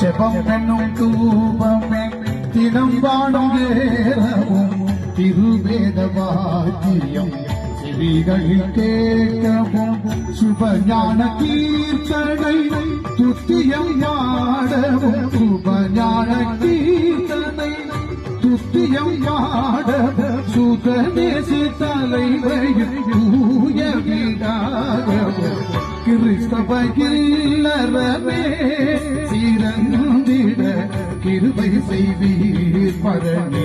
ஜெபம் என்னும் தூபமே தினம் வாழும் ஏறவும் திருவேத வாக்கியம் செவிகளில் கேட்கவும் சுபஞான கீர்த்தனை துத்தியம் யாடவும் சுபஞான கீர்த்தனை துத்தியம் பாடவும் சுகநேசி தலைவையும் தூய வீடாகவும் கிறிஸ்தவ இல்லறவே கிருபை செய்வீர் பரணி.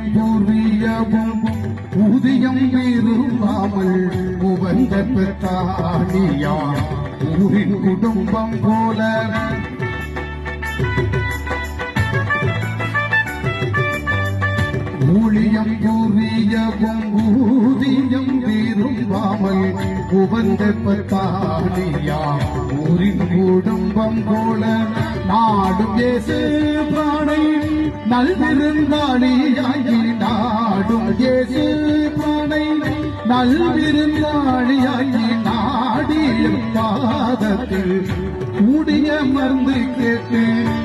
ஊழியம் பூர்வீயமும் ஊதியம் மீறுவாமல் உவந்த பெற்றாடியா ஊரின் குடும்பம் போல ஊழியம் பூர்வீயமும் ஊதியம் விரும்பாமல் உபந்த பெற்றாடியா ஊரின் குடும்பம் போல நாடும் இயேசு பிராணை நல்விருந்தாளியாகி நாடும் இயேசு பிராணை நல்விருந்தாளியாகி நாடியும் பாதத்தில் கூடிய மருந்து கேட்டு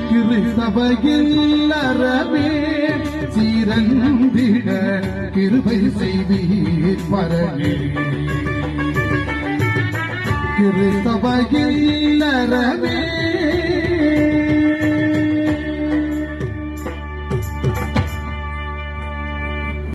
கிறிஸ்தவையில் அறவே திறந்திட கிருபை செய்வீர் பரணி கிறிஸ்தவையில்